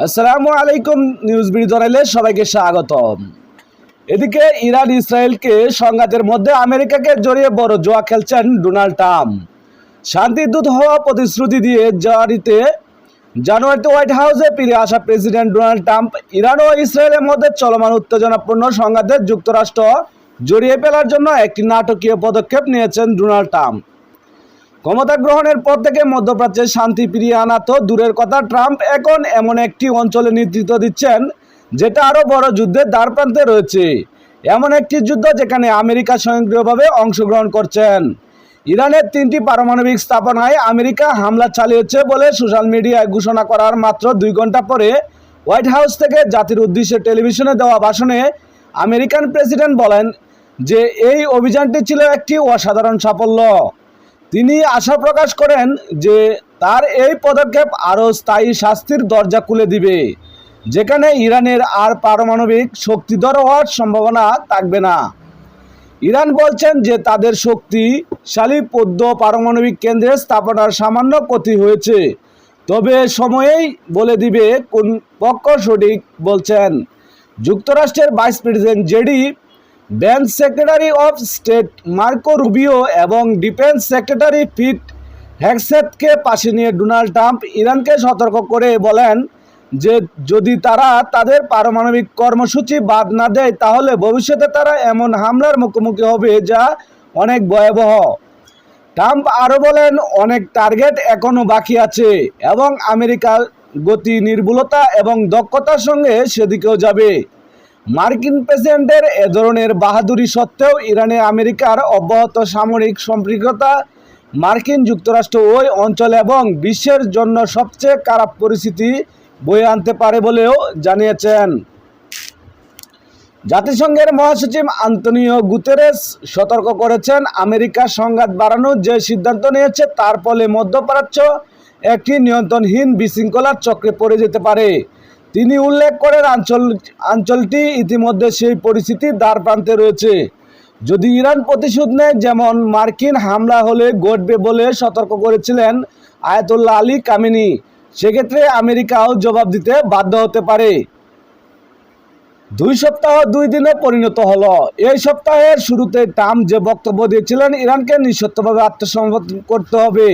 আসসালামু আলাইকুম নিউজ বিড়ি সবাইকে স্বাগতম। এদিকে ইরান ইসরায়েলকে সংঘাতের মধ্যে আমেরিকাকে জড়িয়ে বড় জোয়া খেলছেন ডোনাল্ড ট্রাম্প। শান্তিদূত হওয়া প্রতিশ্রুতি দিয়ে জানুয়ারিতে জানুয়ারিতে হোয়াইট হাউসে ফিরে আসা প্রেসিডেন্ট ডোনাল্ড ট্রাম্প ইরান ও ইসরায়েলের মধ্যে চলমান উত্তেজনাপূর্ণ সংঘাতে যুক্তরাষ্ট্র জড়িয়ে ফেলার জন্য একটি নাটকীয় পদক্ষেপ নিয়েছেন ডোনাল্ড ট্রাম্প। ক্ষমতা গ্রহণের পর থেকে মধ্যপ্রাচ্যে শান্তি ফিরিয়ে আনা তো দূরের কথা, ট্রাম্প এখন এমন একটি অঞ্চলে নেতৃত্ব দিচ্ছেন যেটা আরও বড় যুদ্ধের দ্বার প্রান্তে রয়েছে। এমন একটি যুদ্ধ যেখানে আমেরিকা স্বয়ংক্রিয়ভাবে অংশগ্রহণ করছেন। ইরানের তিনটি পারমাণবিক স্থাপনায় আমেরিকা হামলা চালিয়েছে বলে সোশ্যাল মিডিয়ায় ঘোষণা করার মাত্র দুই ঘণ্টা পরে হোয়াইট হাউস থেকে জাতির উদ্দেশ্যে টেলিভিশনে দেওয়া ভাষণে আমেরিকান প্রেসিডেন্ট বলেন যে এই অভিযানটি ছিল একটি অসাধারণ সাফল্য। তিনি আশা প্রকাশ করেন যে তার এই পদক্ষেপ আরও স্থায়ী শাস্তির দরজা খুলে দিবে, যেখানে ইরানের আর পারমাণবিক শক্তিধর হওয়ার সম্ভাবনা থাকবে না। ইরান বলছেন যে তাদের শক্তিশালী পদ্ম পারমাণবিক কেন্দ্রে স্থাপনার সামান্য ক্ষতি হয়েছে, তবে সময়েই বলে দিবে কোন পক্ষ সঠিক বলছেন। যুক্তরাষ্ট্রের vice president JD bank secretary of state Marco Rubio এবং ডিফেন্স সেক্রেটারি পিট হ্যাকসেটকে পাশে নিয়ে ডোনাল্ড ট্রাম্প ইরানকে সতর্ক করে বলেন যে যদি তারা তাদের পারমাণবিক কর্মসূচি বাদ না দেয়, তাহলে ভবিষ্যতে তারা এমন হামলার মুখোমুখি হবে যা অনেক ভয়াবহ। ট্রাম্প আরও বলেন, অনেক টার্গেট এখনও বাকি আছে এবং আমেরিকার গতি নির্ভুলতা এবং দক্ষতার সঙ্গে সেদিকেও যাবে। মার্কিন প্রেসিডেন্টের এ ধরনের বাহাদুরি সত্ত্বেও ইরানে আমেরিকার অব্যাহত সামরিক সম্পৃক্ততা মার্কিন যুক্তরাষ্ট্র ওই অঞ্চল এবং বিশ্বের জন্য সবচেয়ে খারাপ পরিস্থিতি বয়ে আনতে পারে বলেও জানিয়েছেন। জাতিসংঘের মহাসচিব আন্তনিও গুতেরেস সতর্ক করেছেন আমেরিকার সংঘাত বাড়ানোর যে সিদ্ধান্ত নিয়েছে তার ফলে মধ্যপ্রাচ্য একটি নিয়ন্ত্রণহীন বিশৃঙ্খলার চক্রে পড়ে যেতে পারে। তিনি উল্লেখ করেন, আঞ্চল অঞ্চলটি ইতিমধ্যে সেই পরিস্থিতির দ্বার প্রান্তে রয়েছে। যদি ইরান প্রতিশোধ নেয়, যেমন মার্কিন হামলা হলে ঘটবে বলে সতর্ক করেছিলেন আয়াতুল্লাহ আলী কামিনী, সেক্ষেত্রে আমেরিকাও জবাব দিতে বাধ্য হতে পারে। দুই সপ্তাহ দুই দিনে পরিণত হলো। এই সপ্তাহের শুরুতে ট্রাম্প যে বক্তব্য দিয়েছিলেন, ইরানকে নিঃশর্তভাবে আত্মসমর্পণ করতে হবে।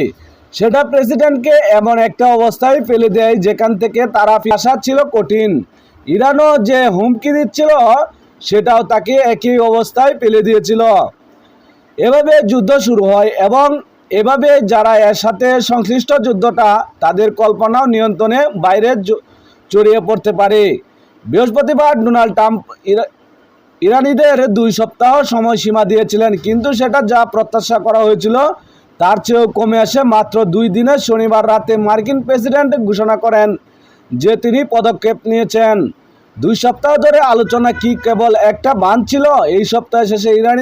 সেটা প্রেসিডেন্টকে এমন একটা অবস্থায় ফেলে দেয় যেখান থেকে তারা আসা ছিল কঠিন। ইরানও যে হুমকি দিচ্ছিল, সেটাও তাকে একই অবস্থায় ফেলে দিয়েছিল। এভাবে যুদ্ধ শুরু হয় এবং এভাবে যারা এর সাথে সংশ্লিষ্ট যুদ্ধটা, তাদের কল্পনাও নিয়ন্ত্রণে বাইরে জড়িয়ে পড়তে পারে। বৃহস্পতিবার ডোনাল্ড ট্রাম্প ইরা- ইরানিদের দুই সপ্তাহ সময়সীমা দিয়েছিলেন, কিন্তু সেটা যা প্রত্যাশা করা হয়েছিল তার চেয়েও কমে আসে মাত্র দুই দিনে শনিবার রাতে মার্কিন প্রেসিডেন্ট ঘোষণা করেন যে তিনি পদক্ষেপ নিয়েছেন। দুই সপ্তাহ ধরে আলোচনা কি কেবল একটা বান ছিল? এই সপ্তাহে শেষে ইরানি